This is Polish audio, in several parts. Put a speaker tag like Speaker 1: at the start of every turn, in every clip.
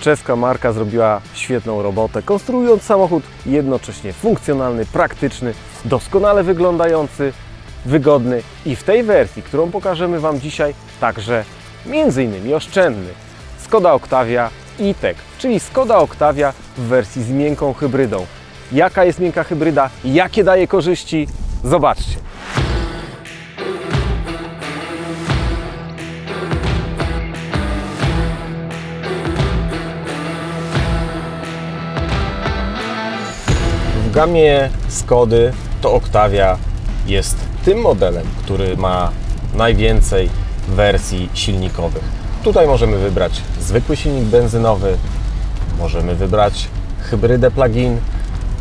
Speaker 1: Czeska marka zrobiła świetną robotę, konstruując samochód jednocześnie funkcjonalny, praktyczny, doskonale wyglądający, wygodny i w tej wersji, którą pokażemy Wam dzisiaj, także innymi oszczędny. Skoda Octavia e-Tech, czyli Skoda Octavia w wersji z miękką hybrydą. Jaka jest miękka hybryda? Jakie daje korzyści? Zobaczcie. W gamie Skody to Octavia jest tym modelem, który ma najwięcej wersji silnikowych. Tutaj możemy wybrać zwykły silnik benzynowy, możemy wybrać hybrydę plug-in,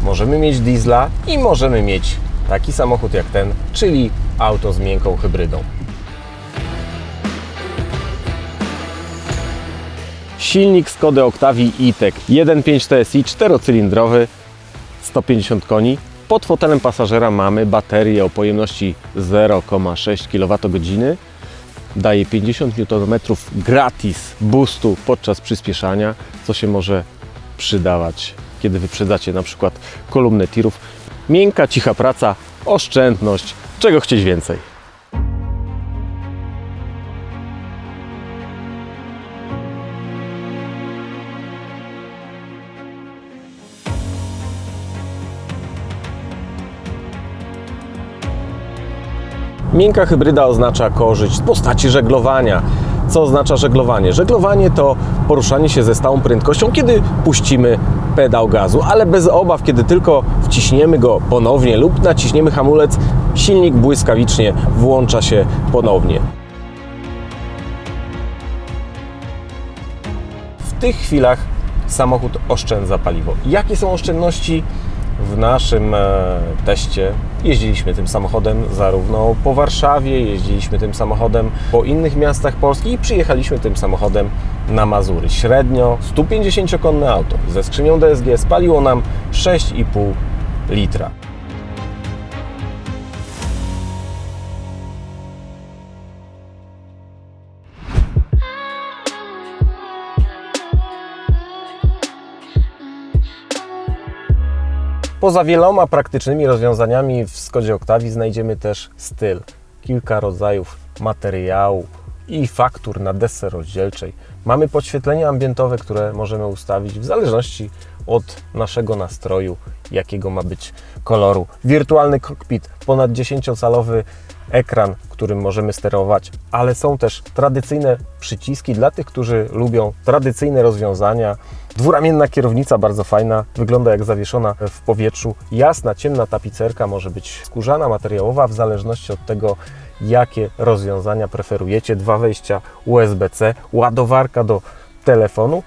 Speaker 1: możemy mieć diesla i możemy mieć taki samochód jak ten, czyli auto z miękką hybrydą. Silnik Skody Octavii e-Tech 1.5 TSI, czterocylindrowy, 150 koni. Pod fotelem pasażera mamy baterię o pojemności 0,6 kWh. Daje 50 Nm gratis boostu podczas przyspieszania, co się może przydawać, kiedy wyprzedzacie na przykład kolumnę tirów. Miękka, cicha praca, oszczędność, czego chcieć więcej. Miękka hybryda oznacza korzyść w postaci żeglowania. Co oznacza żeglowanie? Żeglowanie to poruszanie się ze stałą prędkością, kiedy puścimy pedał gazu, ale bez obaw, kiedy tylko wciśniemy go ponownie lub naciśniemy hamulec, silnik błyskawicznie włącza się ponownie. W tych chwilach samochód oszczędza paliwo. Jakie są oszczędności? W naszym e, teście jeździliśmy tym samochodem zarówno po Warszawie, jeździliśmy tym samochodem po innych miastach Polski i przyjechaliśmy tym samochodem na Mazury. Średnio 150-konne auto ze skrzynią DSG spaliło nam 6,5 litra. Poza wieloma praktycznymi rozwiązaniami w Skodzie Octavii znajdziemy też styl. Kilka rodzajów materiału i faktur na desce rozdzielczej. Mamy podświetlenie ambientowe, które możemy ustawić w zależności od naszego nastroju, jakiego ma być koloru. Wirtualny kokpit, ponad 10-calowy ekran, którym możemy sterować, ale są też tradycyjne przyciski dla tych, którzy lubią tradycyjne rozwiązania. Dwuramienna kierownica, bardzo fajna, wygląda jak zawieszona w powietrzu. Jasna, ciemna tapicerka może być skórzana, materiałowa, w zależności od tego, jakie rozwiązania preferujecie. Dwa wejścia USB-C, ładowarka do telefonu.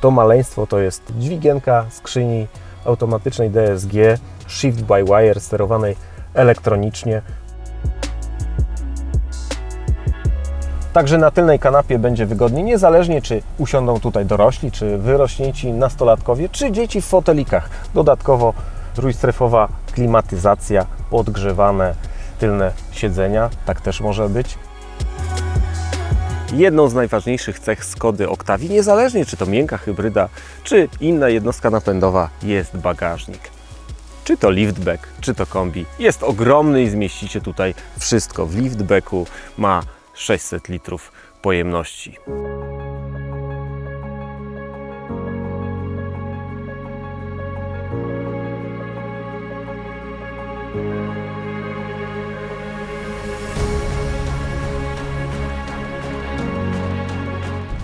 Speaker 1: To maleństwo to jest dźwigienka skrzyni automatycznej DSG, Shift by Wire sterowanej elektronicznie. Także na tylnej kanapie będzie wygodnie, niezależnie czy usiądą tutaj dorośli, czy wyrośnięci nastolatkowie, czy dzieci w fotelikach. Dodatkowo trójstrefowa klimatyzacja, podgrzewane tylne siedzenia, tak też może być. Jedną z najważniejszych cech Skody Octavii, niezależnie czy to miękka hybryda, czy inna jednostka napędowa, jest bagażnik. Czy to liftback, czy to kombi. Jest ogromny i zmieścicie tutaj wszystko. W liftbacku ma 600 litrów pojemności.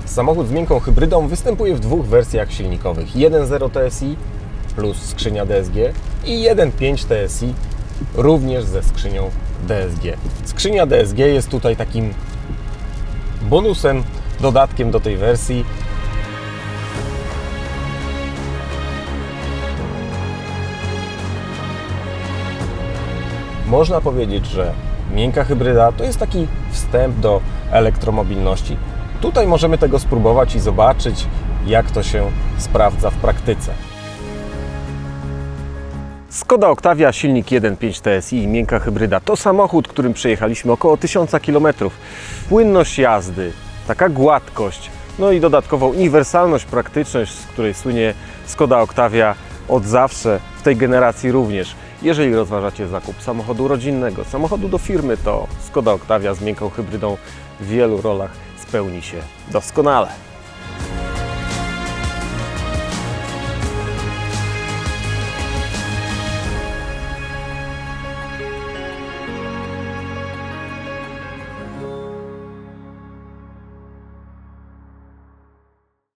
Speaker 1: Samochód z miękką hybrydą występuje w dwóch wersjach silnikowych. 1.0 TSI plus skrzynia DSG i 1.5 TSI również ze skrzynią DSG. Skrzynia DSG jest tutaj takim bonusem, dodatkiem do tej wersji. Można powiedzieć, że miękka hybryda to jest taki wstęp do elektromobilności. Tutaj możemy tego spróbować i zobaczyć, jak to się sprawdza w praktyce. Skoda Octavia, silnik 1.5 TSI miękka hybryda. To samochód, którym przejechaliśmy około 1000 km. Płynność jazdy, taka gładkość, no i dodatkową uniwersalność, praktyczność, z której słynie Skoda Octavia od zawsze, w tej generacji również. Jeżeli rozważacie zakup samochodu rodzinnego, samochodu do firmy, to Skoda Octavia z miękką hybrydą w wielu rolach spełni się doskonale.